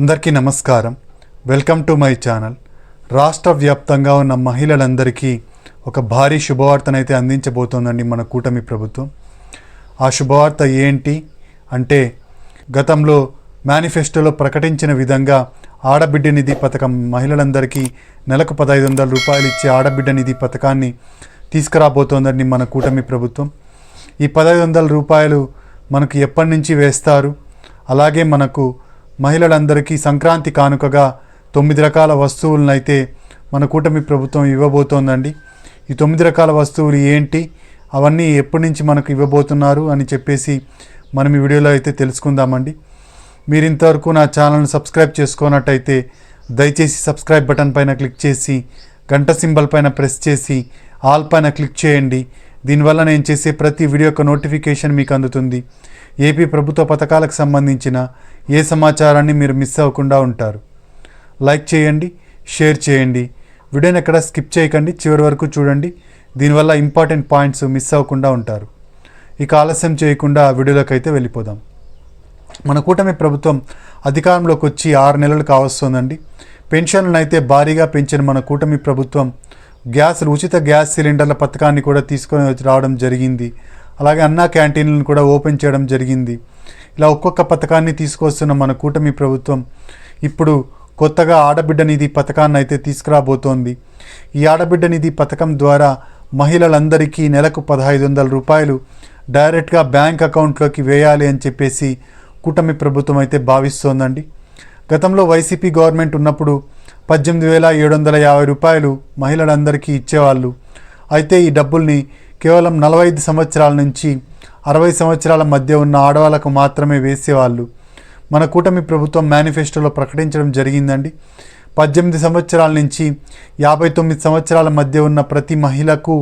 అందరికీ నమస్కారం. Welcome to my channel. రాష్ట్ర వ్యాప్తంగా ఉన్న మహిళలందరికీ ఒక భారీ శుభవార్తనైతే అందించబోతోందండి మన కూటమి ప్రభుత్వం. ఆ శుభవార్త ఏంటి అంటే గతంలో మేనిఫెస్టోలో ప్రకటించిన విధంగా ఆడబిడ్డ నిధి పథకం మహిళలందరికీ నెలకు పదహైదు వందల రూపాయలు ఇచ్చే ఆడబిడ్డ నిధి పథకాన్ని తీసుకురాబోతోందండి మన కూటమి ప్రభుత్వం. ఈ పదహైదు వందల రూపాయలు మనకు ఎప్పటి నుంచి వేస్తారు? అలాగే మనకు మహిళలందరికీ సంక్రాంతి కానుకగా తొమ్మిది రకాల వస్తువులను అయితే మన కూటమి ప్రభుత్వం ఇవ్వబోతోందండి. ఈ తొమ్మిది రకాల వస్తువులు ఏంటి? అవన్నీ ఎప్పటి నుంచి మనకు ఇవ్వబోతున్నారు అని చెప్పేసి మనం ఈ వీడియోలో అయితే తెలుసుకుందామండి. మీరు ఇంతవరకు నా ఛానల్ను సబ్స్క్రైబ్ చేసుకున్నట్టయితే దయచేసి సబ్స్క్రైబ్ బటన్ పైన క్లిక్ చేసి గంట సింబల్ పైన ప్రెస్ చేసి ఆల్ పైన క్లిక్ చేయండి. దీనివల్ల నేను చేసే ప్రతి వీడియో యొక్క నోటిఫికేషన్ మీకు అందుతుంది. ఏపీ ప్రభుత్వ పథకాలకు సంబంధించిన ఏ సమాచారాన్ని మీరు మిస్ అవ్వకుండా ఉంటారు. లైక్ చేయండి షేర్ చేయండి. వీడియోని ఎక్కడ స్కిప్ చేయకండి చివరి వరకు చూడండి. దీనివల్ల ఇంపార్టెంట్ పాయింట్స్ మిస్ అవ్వకుండా ఉంటారు. ఇక ఆలస్యం చేయకుండా ఆ వీడియోలోకి అయితే వెళ్ళిపోదాం. మన కూటమి ప్రభుత్వం అధికారంలోకి వచ్చి ఆరు నెలలు కావస్తోందండి. పెన్షన్లను అయితే భారీగా పెంచిన మన కూటమి ప్రభుత్వం గ్యాస్ ఉచిత గ్యాస్ సిలిండర్ల పథకాన్ని కూడా తీసుకొని వచ్చి రావడం జరిగింది. అలాగే అన్నా క్యాంటీన్లను కూడా ఓపెన్ చేయడం జరిగింది. ఇలా ఒక్కొక్క పథకాన్ని తీసుకొస్తున్న మన కూటమి ప్రభుత్వం ఇప్పుడు కొత్తగా ఆడబిడ్డ నిధి పథకాన్ని అయితే తీసుకురాబోతోంది. ఈ ఆడబిడ్డ నిధి పథకం ద్వారా మహిళలందరికీ నెలకు పదహైదు వందల రూపాయలు డైరెక్ట్గా బ్యాంక్ అకౌంట్లోకి వేయాలి అని చెప్పేసి కూటమి ప్రభుత్వం అయితే భావిస్తోందండి. గతంలో వైసీపీ గవర్నమెంట్ ఉన్నప్పుడు పద్దెనిమిది వేల ఏడు వందల యాభై రూపాయలు మహిళలందరికీ ఇచ్చేవాళ్ళు. అయితే ఈ డబ్బుల్ని కేవలం నలభై ఐదు సంవత్సరాల నుంచి అరవై సంవత్సరాల మధ్య ఉన్న ఆడవాళ్ళకు మాత్రమే వేసేవాళ్ళు. మన కూటమి ప్రభుత్వం మేనిఫెస్టోలో ప్రకటించడం జరిగిందండి. పద్దెనిమిది సంవత్సరాల నుంచి యాభై తొమ్మిది సంవత్సరాల మధ్య ఉన్న ప్రతి మహిళకు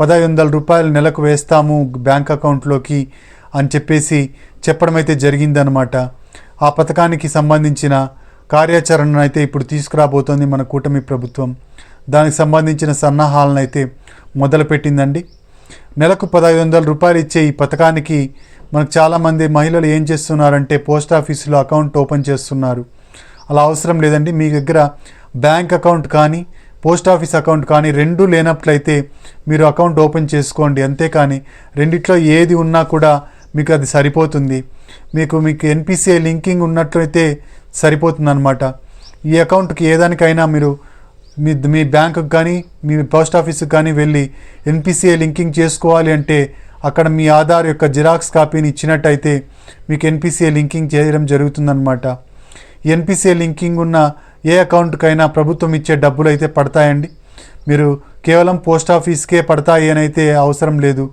పదహైదు వందల రూపాయలు నెలకు వేస్తాము బ్యాంక్ అకౌంట్లోకి అని చెప్పేసి చెప్పడం అయితే జరిగిందనమాట ఆ పథకానికి సంబంధించిన కార్యాచరణను అయితే ఇప్పుడు తీసుకురాబోతోంది మన కూటమి ప్రభుత్వం. దానికి సంబంధించిన సన్నాహాలను అయితే మొదలుపెట్టిందండి. నెలకు పదహైదు వందల రూపాయలు ఇచ్చే ఈ పథకానికి మనకు చాలామంది మహిళలు ఏం చేస్తున్నారంటే పోస్ట్ ఆఫీసులో అకౌంట్ ఓపెన్ చేస్తున్నారు. అలా అవసరం లేదండి. మీ దగ్గర బ్యాంక్ అకౌంట్ కానీ పోస్ట్ ఆఫీస్ అకౌంట్ కానీ రెండు లేనట్లయితే మీరు అకౌంట్ ఓపెన్ చేసుకోండి. అంతేకాని రెండిట్లో ఏది ఉన్నా కూడా మీకు అది సరిపోతుంది. మీకు మీకు ఎన్పిసిఐ లింకింగ్ ఉన్నట్లయితే సరిపోతుందన్నమాట. ఈ అకౌంట్కి ఏదానికైనా మీరు మీ మీ బ్యాంకుకి కానీ మీ పోస్ట్ ఆఫీస్కి కానీ వెళ్ళి ఎన్పిసిఐ లింకింగ్ చేసుకోవాలి అంటే అక్కడ మీ ఆధార్ యొక్క జిరాక్స్ కాపీని ఇచ్చినట్టయితే మీకు ఎన్పిసిఐ లింకింగ్ చేయడం జరుగుతుందన్నమాట. ఎన్పిసిఐ లింకింగ్ ఉన్న ఏ అకౌంట్కైనా ప్రభుత్వం ఇచ్చే డబ్బులు అయితే పడతాయండి. మీరు కేవలం పోస్ట్ ఆఫీస్కే పడతాయి అని అయితే అవసరం లేదు.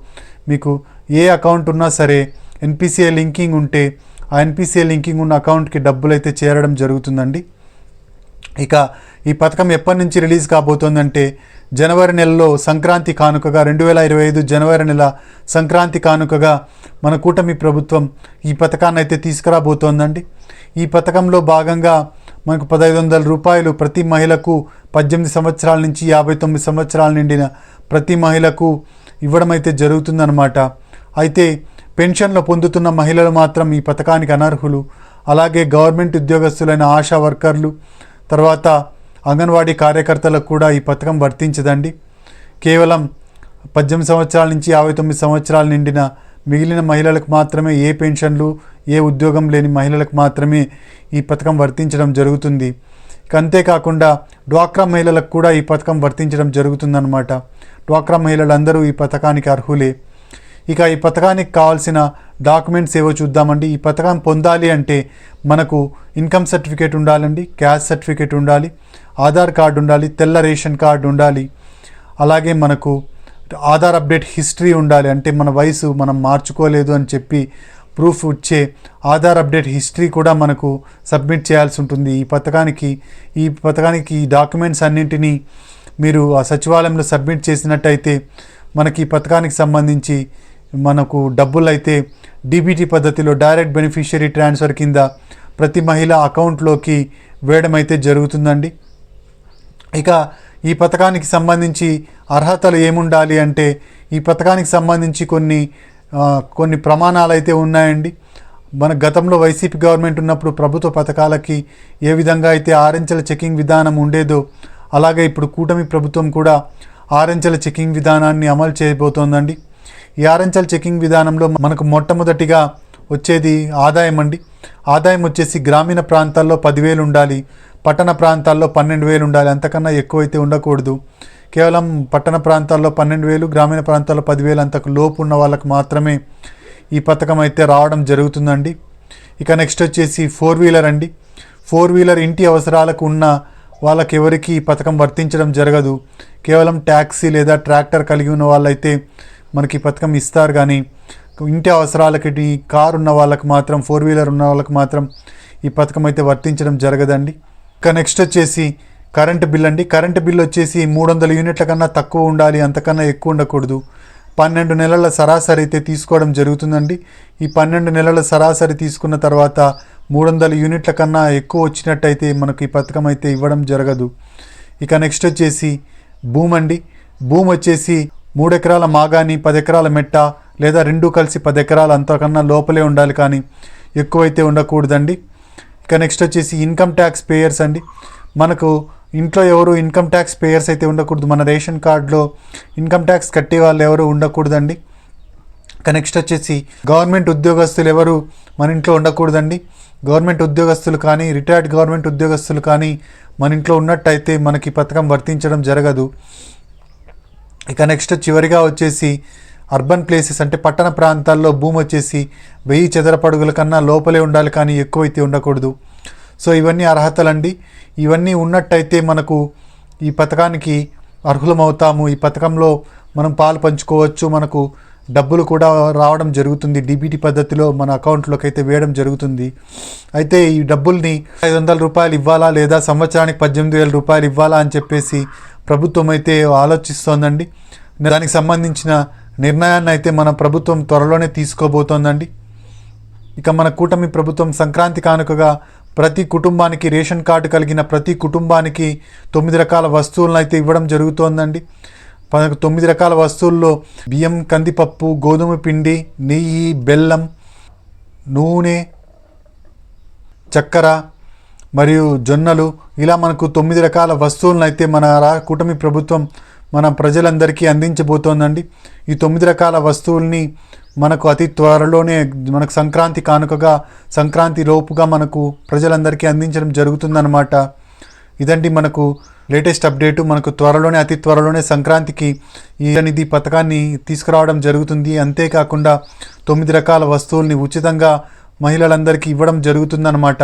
మీకు ఏ అకౌంట్ ఉన్నా సరే ఎన్పిసిఐ లింకింగ్ ఉంటే ఆ ఎన్పిసిఐ లింకింగ్ ఉన్న అకౌంట్కి డబ్బులు అయితే చేరడం జరుగుతుందండి. ఇక ఈ పథకం ఎప్పటి నుంచి రిలీజ్ కాబోతోందంటే జనవరి నెలలో సంక్రాంతి కానుకగా రెండు వేల ఇరవై ఐదు జనవరి నెల సంక్రాంతి కానుకగా మన కూటమి ప్రభుత్వం ఈ పథకాన్ని అయితే తీసుకురాబోతోందండి. ఈ పథకంలో భాగంగా మనకు పదహైదు వందల రూపాయలు ప్రతి మహిళకు పద్దెనిమిది సంవత్సరాల నుంచి యాభై తొమ్మిది సంవత్సరాల నిండిన ప్రతి మహిళకు ఇవ్వడం అయితే జరుగుతుందన్నమాట. అయితే పెన్షన్లు పొందుతున్న మహిళలు మాత్రం ఈ పథకానికి అనర్హులు. అలాగే గవర్నమెంట్ ఉద్యోగస్తులైన ఆశా వర్కర్లు తర్వాత అంగన్వాడీ కార్యకర్తలకు కూడా ఈ పథకం వర్తించదండి. కేవలం పద్దెనిమిది సంవత్సరాల నుంచి యాభై తొమ్మిది సంవత్సరాలు నిండిన మిగిలిన మహిళలకు మాత్రమే ఏ పెన్షన్లు ఏ ఉద్యోగం లేని మహిళలకు మాత్రమే ఈ పథకం వర్తించడం జరుగుతుంది. అంతేకాకుండా డ్వాక్రా మహిళలకు కూడా ఈ పథకం వర్తించడం జరుగుతుందన్నమాట. డ్వాక్రా మహిళలందరూ ఈ పథకానికి అర్హులే. ఇక ఈ పథకానికి కావాల్సిన డాక్యుమెంట్స్ ఏవో చూద్దామండి. ఈ పథకం పొందాలి అంటే మనకు ఇన్కమ్ సర్టిఫికేట్ ఉండాలండి క్యాష్ సర్టిఫికేట్ ఉండాలి ఆధార్ కార్డు ఉండాలి తెల్ల రేషన్ కార్డు ఉండాలి అలాగే మనకు ఆధార్ అప్డేట్ హిస్టరీ ఉండాలి అంటే మన వయసు మనం మార్చుకోలేదు అని చెప్పి ప్రూఫ్ ఇచ్చే ఆధార్ అప్డేట్ హిస్టరీ కూడా మనకు సబ్మిట్ చేయాల్సి ఉంటుంది. ఈ పథకానికి ఈ పథకానికి ఈ డాక్యుమెంట్స్ అన్నింటినీ మీరు ఆ సచివాలయంలో సబ్మిట్ చేసినట్టయితే మనకి ఈ పథకానికి సంబంధించి మనకు డబ్బులు అయితే డీబీటీ పద్ధతిలో డైరెక్ట్ బెనిఫిషియరీ ట్రాన్స్ఫర్ కింద ప్రతి మహిళ అకౌంట్లోకి వేయడం అయితే జరుగుతుందండి. ఇక ఈ పథకానికి సంబంధించి అర్హతలు ఏముండాలి అంటే ఈ పథకానికి సంబంధించి కొన్ని కొన్ని ప్రమాణాలు అయితే ఉన్నాయండి. మన గతంలో వైసీపీ గవర్నమెంట్ ఉన్నప్పుడు ప్రభుత్వ పథకాలకి ఏ విధంగా అయితే ఆరెంచెల చెకింగ్ విధానం ఉండేదో అలాగే ఇప్పుడు కూటమి ప్రభుత్వం కూడా ఆరెంచెల చెకింగ్ విధానాన్ని అమలు చేయబోతోందండి. ఈ ఆరెంచెల చెకింగ్ విధానంలో మనకు మొట్టమొదటిగా వచ్చేది ఆదాయం అండి. ఆదాయం వచ్చేసి గ్రామీణ ప్రాంతాల్లో పదివేలు ఉండాలి పట్టణ ప్రాంతాల్లో పన్నెండు వేలు ఉండాలి అంతకన్నా ఎక్కువైతే ఉండకూడదు. కేవలం పట్టణ ప్రాంతాల్లో పన్నెండు వేలు గ్రామీణ ప్రాంతాల్లో పదివేలు అంతకు లోపు ఉన్న వాళ్ళకు మాత్రమే ఈ పథకం అయితే రావడం జరుగుతుందండి. ఇక నెక్స్ట్ వచ్చేసి ఫోర్ వీలర్ అండి. ఫోర్ వీలర్ ఇంటి అవసరాలకు ఉన్న వాళ్ళకి ఎవరికి ఈ పథకం వర్తించడం జరగదు. కేవలం ట్యాక్సీ లేదా ట్రాక్టర్ కలిగి ఉన్న వాళ్ళైతే మనకి ఈ పథకం ఇస్తారు కానీ ఇంటి అవసరాలకి కారు ఉన్న వాళ్ళకి మాత్రం ఫోర్ వీలర్ ఉన్న వాళ్ళకి మాత్రం ఈ పథకం అయితే వర్తించడం జరగదండి. ఇంకా నెక్స్ట్ వచ్చేసి కరెంటు బిల్ అండి. కరెంటు బిల్ వచ్చేసి మూడు వందల యూనిట్ల కన్నా తక్కువ ఉండాలి అంతకన్నా ఎక్కువ ఉండకూడదు. పన్నెండు నెలల సరాసరి అయితే తీసుకోవడం జరుగుతుందండి. ఈ పన్నెండు నెలల సరాసరి తీసుకున్న తర్వాత మూడు వందల యూనిట్ల కన్నా ఎక్కువ వచ్చినట్టయితే మనకు ఈ పథకం అయితే ఇవ్వడం జరగదు. ఇక నెక్స్ట్ వచ్చేసి భూమి అండి భూమి వచ్చేసి మూడెకరాల మాగాని పది ఎకరాల మెట్ట లేదా రెండు కలిసి పది ఎకరాలు అంతకన్నా లోపలే ఉండాలి కానీ ఎక్కువైతే ఉండకూడదండి. ఇక నెక్స్ట్ వచ్చేసి ఇన్కమ్ ట్యాక్స్ పేయర్స్ అండి. మనకు ఇంట్లో ఎవరు ఇన్కమ్ ట్యాక్స్ పేయర్స్ అయితే ఉండకూడదు. మన రేషన్ కార్డులో ఇన్కమ్ ట్యాక్స్ కట్టే వాళ్ళు ఎవరు ఉండకూడదండి. ఇక నెక్స్ట్ వచ్చేసి గవర్నమెంట్ ఉద్యోగస్తులు ఎవరు మన ఇంట్లో ఉండకూడదండి. గవర్నమెంట్ ఉద్యోగస్తులు కానీ రిటైర్డ్ గవర్నమెంట్ ఉద్యోగస్తులు కానీ మన ఇంట్లో ఉన్నట్టయితే మనకి ఈ పథకం వర్తించడం జరగదు. ఇక నెక్స్ట్ చివరిగా వచ్చేసి అర్బన్ ప్లేసెస్ అంటే పట్టణ ప్రాంతాల్లో భూమి వచ్చేసి వెయ్యి చదరపడుగుల కన్నా లోపలే ఉండాలి కానీ ఎక్కువైతే ఉండకూడదు. సో ఇవన్నీ అర్హతలండి. ఇవన్నీ ఉన్నట్టయితే మనకు ఈ పథకానికి అర్హులమవుతాము. ఈ పథకంలో మనం పాలు పంచుకోవచ్చు. మనకు డబ్బులు కూడా రావడం జరుగుతుంది. డిబిటీ పద్ధతిలో మన అకౌంట్లోకి అయితే వేయడం జరుగుతుంది. అయితే ఈ డబ్బుల్ని ఐదు వందల రూపాయలు ఇవ్వాలా లేదా సంవత్సరానికి పద్దెనిమిది వేల రూపాయలు ఇవ్వాలా అని చెప్పేసి ప్రభుత్వం అయితే ఆలోచిస్తోందండి. దానికి సంబంధించిన నిర్ణయాన్ని అయితే మన ప్రభుత్వం త్వరలోనే తీసుకోబోతోందండి. ఇక మన కూటమి ప్రభుత్వం సంక్రాంతి కానుకగా ప్రతి కుటుంబానికి రేషన్ కార్డు కలిగిన ప్రతి కుటుంబానికి తొమ్మిది రకాల వస్తువులను అయితే ఇవ్వడం జరుగుతోందండి. తొమ్మిది రకాల వస్తువుల్లో బియ్యం కందిపప్పు గోధుమ పిండి నెయ్యి బెల్లం నూనె చక్కెర మరియు జొన్నలు ఇలా మనకు తొమ్మిది రకాల వస్తువులను అయితే మన రా కూటమి ప్రభుత్వం మన ప్రజలందరికీ అందించబోతోందండి. ఈ తొమ్మిది రకాల వస్తువుల్ని మనకు అతి త్వరలోనే మనకు సంక్రాంతి కానుకగా సంక్రాంతి లోపుగా మనకు ప్రజలందరికీ అందించడం జరుగుతుందన్నమాట. ఇదండి మనకు లేటెస్ట్ అప్డేటు. మనకు త్వరలోనే అతి త్వరలోనే సంక్రాంతికి ఈ నిధి పథకాన్ని తీసుకురావడం జరుగుతుంది. అంతేకాకుండా తొమ్మిది రకాల వస్తువుల్ని ఉచితంగా మహిళలందరికీ ఇవ్వడం జరుగుతుందన్నమాట.